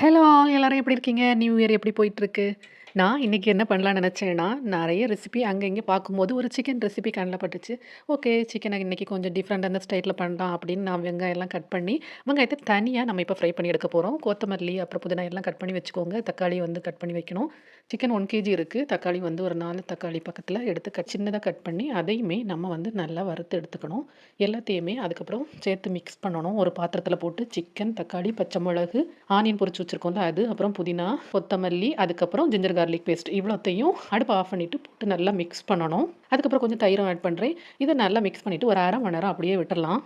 Hello all எல்லாரும் எப்படி இருக்கீங்க? நியூ இயர் எப்படி போயிட்டுருக்கு? நான் இன்றைக்கி என்ன பண்ணலான்னு நினச்சேன்னா நிறைய ரெசிபி அங்கே இங்கே பார்க்கும்போது ஒரு சிக்கன் ரெசிபி கண்ணில் பட்டுச்சு. ஓகே சிக்கனை இன்றைக்கி கொஞ்சம் டிஃப்ரெண்டான ஸ்டைலில் பண்ணலாம் அப்படின்னு நான் வெங்காயம்லாம் கட் பண்ணி, வெங்காயத்தை தனியாக நம்ம இப்போ ஃப்ரை பண்ணி எடுக்க போகிறோம் கொத்தமல்லி, அப்புறம் புதினா எல்லாம் கட் பண்ணி வச்சுக்கோங்க. தக்காளி வந்து கட் பண்ணி வைக்கணும். சிக்கன் ஒன் கேஜி இருக்குது தக்காளி வந்து ஒரு நாலு தக்காளி பக்கத்தில் எடுத்து கட் சின்னதாக கட் பண்ணி, அதையுமே நம்ம வந்து நல்லா வறுத்து எடுத்துக்கணும். எல்லாத்தையுமே அதுக்கப்புறம் சேர்த்து மிக்ஸ் பண்ணணும். ஒரு பாத்திரத்தில் போட்டு சிக்கன், தக்காளி, பச்சை மிளகு, ஆனியன் பொரிச்சு வச்சிருக்கோம்ல அது, அப்புறம் புதினா, கொத்தமல்லி, அதுக்கப்புறம் ஜிஞ்சர் கார்லிக் பேஸ்ட் இவ்வளோத்தையும் அடுப்பு ஆஃப் பண்ணிட்டு போட்டு நல்லா மிக்ஸ் பண்ணணும். அதுக்கப்புறம் கொஞ்சம் தயிரும் ஆட் பண்ணுறேன் இதை நல்லா மிக்ஸ் பண்ணிட்டு ஒரு அரை மணி நேரம் அப்படியே விட்டுடலாம்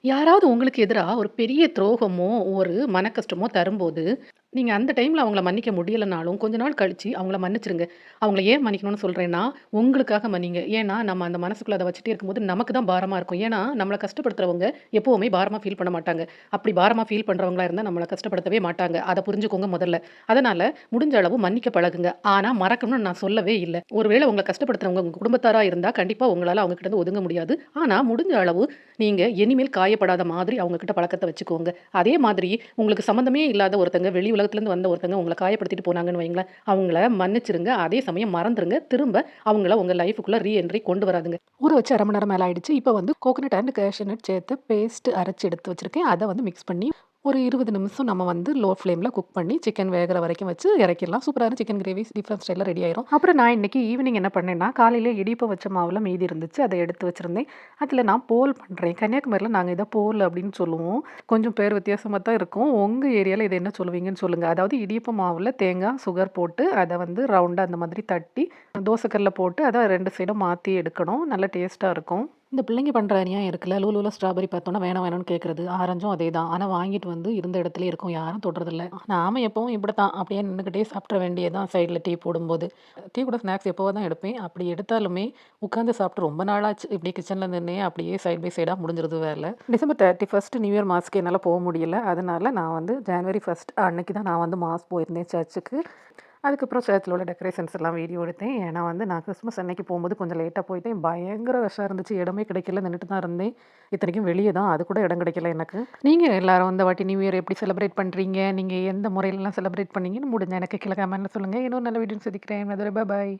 யாராவது உங்களுக்கு எதிரா ஒரு பெரிய துரோகமோ, ஒரு மனக்கஷ்டமோ தரும்போது, நீங்க அந்த டைம்ல அவங்கள மன்னிக்க முடியலனாலும், கொஞ்ச நாள் கழிச்சு அவங்கள மன்னிச்சுருங்க. அவங்கள ஏன் மன்னிக்கணும்னு சொல்றேன்னா, உங்களுக்காக மன்னிங்க. ஏன்னா, நம்ம அந்த மனசுக்குள்ள அத வச்சுட்டே இருக்கும்போது நமக்கு தான் பாரமா இருக்கும். ஏன்னா, நம்மள கஷ்டப்படுத்துறவங்க எப்பவுமே பாரமா ஃபீல் பண்ண மாட்டாங்க. அப்படி பாரமா ஃபீல் பண்றவங்களா இருந்தா நம்மள கஷ்டப்படுத்தவே மாட்டாங்க. அத புரிஞ்சுக்கோங்க முதல்ல. அதனால முடிஞ்ச அளவு மன்னிக்க பழகுங்க. ஆனா மறக்கணும்னு நான் சொல்லவே இல்ல. ஒருவேள உங்கள கஷ்டப்படுத்துறவங்க உங்க குடும்பத்தாரா இருந்தா, கண்டிப்பா உங்களால அவங்க கிட்ட இருந்து ஒதுங்க முடியாது. ஆனா முடிஞ்ச அளவு நீங்க இனிமேல் காயப்படாத மாதிரி அவங்க கிட்ட பழக்கத்த வச்சுக்கோங்க. அதே மாதிரி உங்களுக்கு சம்மந்தமே இல்லாத ஒருத்தங்க வெளி உலகத்துலேருந்து வந்த ஒருத்தங்க உங்களை காயப்படுத்திட்டு போனாங்கன்னு வைங்களேன், அவங்கள மன்னிச்சிருங்க அதே சமயம் மறந்துருங்க. திரும்ப அவங்கள உங்கள் லைஃபுக்குள்ளே ரீ என்ட்ரி கொண்டு வராதுங்க ஊற வச்சு அரை மணி நேரம் மேலே ஆயிடுச்சு. இப்போ வந்து கோகனட் அண்ட் கேஷ்யூ நட் சேர்த்து பேஸ்ட் அரைச்சி எடுத்து வச்சுருக்கேன் அதை வந்து மிக்ஸ் பண்ணி ஒரு 20 நிமிஷம் நம்ம வந்து லோ ஃப்ளேமில் குக் பண்ணி சிக்கன் வேகிற வரைக்கும் வச்சு இறக்கிடலாம். சூப்பரான சிக்கன் கிரேவி டிஃப்ரெண்ட் ஸ்டைலில் ரெடி ஆயிரும். அப்புறம் நான் இன்னைக்கு ஈவினிங் என்ன பண்ணேன்னா, காலையில் இடிப்பு வச்ச மாவில் மீதி இருந்துச்சு. அதை எடுத்து வச்சுருந்தேன் அதில் நான் போல் பண்ணுறேன் கன்னியாகுமரியில் நாங்கள் இதை போல் அப்படின்னு சொல்லுவோம். கொஞ்சம் பேர் வித்தியாசமாக தான் இருக்கும். உங்கள் ஏரியாவில் இதை என்ன சொல்லுவீங்கன்னு சொல்லுங்கள் அதாவது இடிப்பு மாவில் தேங்காய், சுகர் போட்டு அதை வந்து ரவுண்டாக அந்த மாதிரி தட்டி, தோசைக்கல்லில் போட்டு அதை ரெண்டு சைடும் மாற்றி எடுக்கணும். நல்ல டேஸ்ட்டாக இருக்கும். இந்த பிள்ளைங்க பண்ணுற அநியாயம் இருக்குல்ல. லூலூல ஸ்ட்ராபெரி பார்த்தோன்னா வேணாம் வேணும்னு கேட்குறது ஆரஞ்சும் அதே தான் ஆனால் வாங்கிட்டு வந்து இருந்த இடத்துலயே இருக்கும். யாரும் தொடுறதில்ல. நாம எப்பவும் இப்படித்தான். அப்படியே நின்றுக்கிட்டே சாப்பிட்ற வேண்டியதான் சைடில் டீ போடும்போது. டீ கூட ஸ்நாக்ஸ் எப்பவோ தான் எடுப்பேன். அப்படி எடுத்தாலுமே உட்காந்து சாப்பிட்டு ரொம்ப நாளாச்சு. இப்படி கிச்சனில் நின்று அப்படியே சைட் பை சைடாக முடிஞ்சிருது வேலை டிசம்பர் 31 நியூ இயர் மாஸ்க்கு என்னால் போக முடியல. அதனால நான் வந்து ஜனவரி ஃபஸ்ட் அன்னைக்கு தான் நான் வந்து மாஸ் போயிருந்தேன் சர்ச்சுக்கு. அதுக்கப்புறம் சேர்த்துல உள்ள டெக்கரேஷன்ஸ் எல்லாம் வீடியோ எடுத்தேன். ஏன்னா வந்து நான் கிறிஸ்மஸ் அன்னைக்கு போகும்போது கொஞ்சம் லேட்டாக போயிட்டேன். பயங்கர விஷம் இருந்துச்சு. இடமே கிடைக்கல. நின்றுட்டு தான் இருந்தேன். இத்தனைக்கும் வெளியே தான். அது கூட இடம் கிடைக்கல எனக்கு. நீங்கள் எல்லாரும் இந்த வாட்டி நியூ இயர் எப்படி செலிப்ரேட் பண்ணுறீங்க நீங்கள் எந்த முறையிலலாம் செலிப்ரேட் பண்ணீங்கன்னு முடிஞ்ச எனக்கு கீழ சொல்லுங்கள் இன்னொரு நல்ல வீடியோன்னு சந்திக்கிறேன். அதுவரை பாய்.